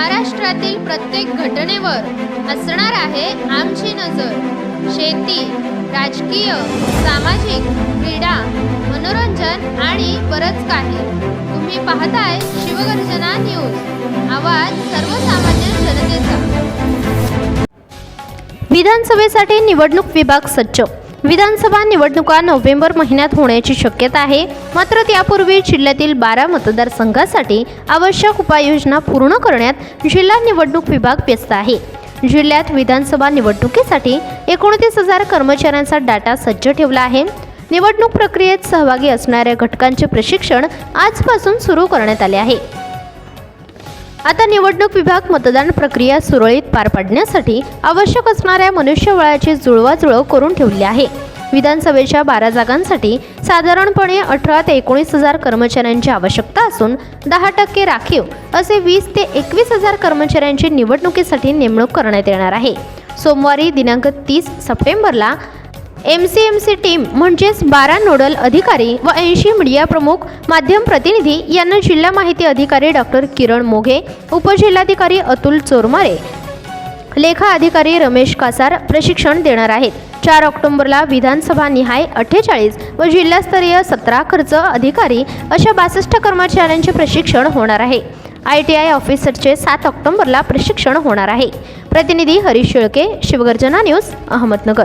महाराष्ट्रातील प्रत्येक घटनेवर असणार आहे आमची नजर. शेती राजकीय सामाजिक क्रीडा मनोरंजन आणि बरंच काही. तुम्ही पाहताय शिवगर्जना न्यूज. आवाज सर्वसामान्य जनतेचा. विधानसभेसाठी निवडणूक विभाग सज्ज विधानसभा निवडणुका नोव्हेंबर महिन्यात होण्याची शक्यता आहे. मात्र त्यापूर्वी जिल्ह्यातील बारा मतदारसंघासाठी आवश्यक उपाययोजना पूर्ण करण्यात जिल्हा निवडणूक विभाग व्यस्त आहे. जिल्ह्यात विधानसभा निवडणुकीसाठी एकोणतीस हजार कर्मचाऱ्यांचा डाटा सज्ज ठेवला आहे. निवडणूक प्रक्रियेत सहभागी असणाऱ्या घटकांचे प्रशिक्षण आजपासून सुरू करण्यात आले आहे. आता निवडणूक विभाग मतदान प्रक्रिया सुरळीत पार पाडण्यासाठी आवश्यक असणाऱ्या मनुष्यबळाची जुळवाजुळव करून ठेवली आहे. विधानसभेच्या बारा जागांसाठी साधारणपणे अठरा ते एकोणीस हजार कर्मचाऱ्यांची आवश्यकता असून दहा टक्के राखीव असे वीस ते एकवीस हजार कर्मचाऱ्यांची निवडणुकीसाठी नेमणूक करण्यात येणार आहे. सोमवारी दिनांक तीस सप्टेंबरला M C M C team म्हणजेच बारा नोडल अधिकारी व ऐंशी मीडिया प्रमुख माध्यम प्रतिनिधी यांना जिल्हा माहिती अधिकारी डॉक्टर किरण मोघे उपजिल्हाधिकारी अतुल चोरमारे लेखा अधिकारी रमेश कासार प्रशिक्षण देणार आहेत. चार ऑक्टोबरला विधानसभा निहाय अठ्ठेचाळीस व जिल्हास्तरीय सतरा खर्च अधिकारी अशा बासष्ट कर्मचाऱ्यांचे प्रशिक्षण होणार आहे. आय टी आय ऑफिसरचे सात ऑक्टोबरला प्रशिक्षण होणार आहे. प्रतिनिधी हरीश शेळके शिवगर्जना न्यूज अहमदनगर.